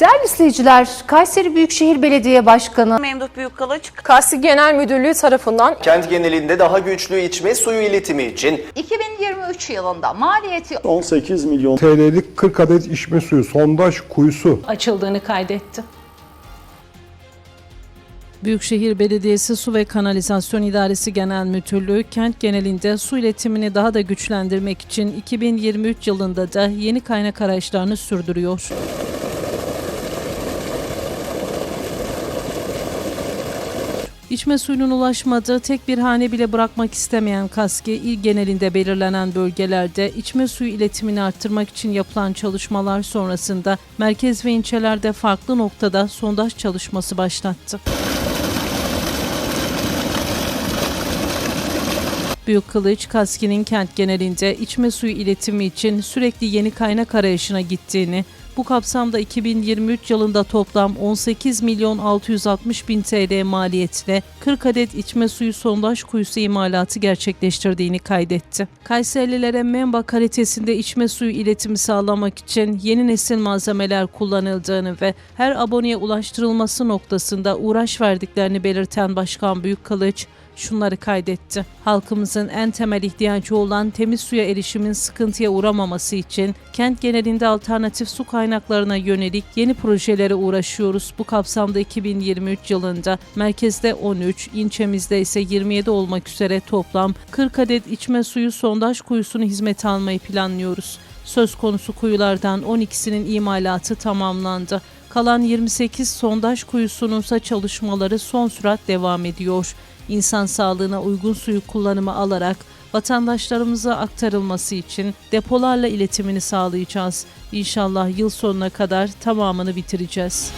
Değerli izleyiciler, Kayseri Büyükşehir Belediye Başkanı Memduh Büyükkılıç, KASİ Genel Müdürlüğü tarafından Kent genelinde daha güçlü içme suyu iletimi için 2023 yılında maliyeti 18 milyon TL'lik 40 adet içme suyu sondaj kuyusu açıldığını kaydetti. Büyükşehir Belediyesi Su ve Kanalizasyon İdaresi Genel Müdürlüğü kent genelinde su iletimini daha da güçlendirmek için 2023 yılında da yeni kaynak araçlarını sürdürüyor. İçme suyunun ulaşmadığı tek bir hane bile bırakmak istemeyen KASKİ, il genelinde belirlenen bölgelerde içme suyu iletimini arttırmak için yapılan çalışmalar sonrasında merkez ve ilçelerde farklı noktada sondaj çalışması başlattı. Büyük Kılıç, KASKİ'nin kent genelinde içme suyu iletimi için sürekli yeni kaynak arayışına gittiğini, bu kapsamda 2023 yılında toplam 18 milyon 660 bin TL maliyetle 40 adet içme suyu sondaj kuyusu imalatı gerçekleştirdiğini kaydetti. Kayserililere Memba kalitesinde içme suyu iletimi sağlamak için yeni nesil malzemeler kullanıldığını ve her aboneye ulaştırılması noktasında uğraş verdiklerini belirten Başkan Büyük Kılıç, şunları kaydetti. Halkımızın en temel ihtiyacı olan temiz suya erişimin sıkıntıya uğramaması için kent genelinde alternatif su kaynaklarına yönelik yeni projelere uğraşıyoruz. Bu kapsamda 2023 yılında merkezde 13, ilçemizde ise 27 olmak üzere toplam 40 adet içme suyu sondaj kuyusunu hizmete almayı planlıyoruz. Söz konusu kuyulardan 12'sinin imalatı tamamlandı. Kalan 28 sondaj kuyusunun ise çalışmaları son sürat devam ediyor. İnsan sağlığına uygun suyu kullanımı alarak vatandaşlarımıza aktarılması için depolarla iletimini sağlayacağız. İnşallah yıl sonuna kadar tamamını bitireceğiz.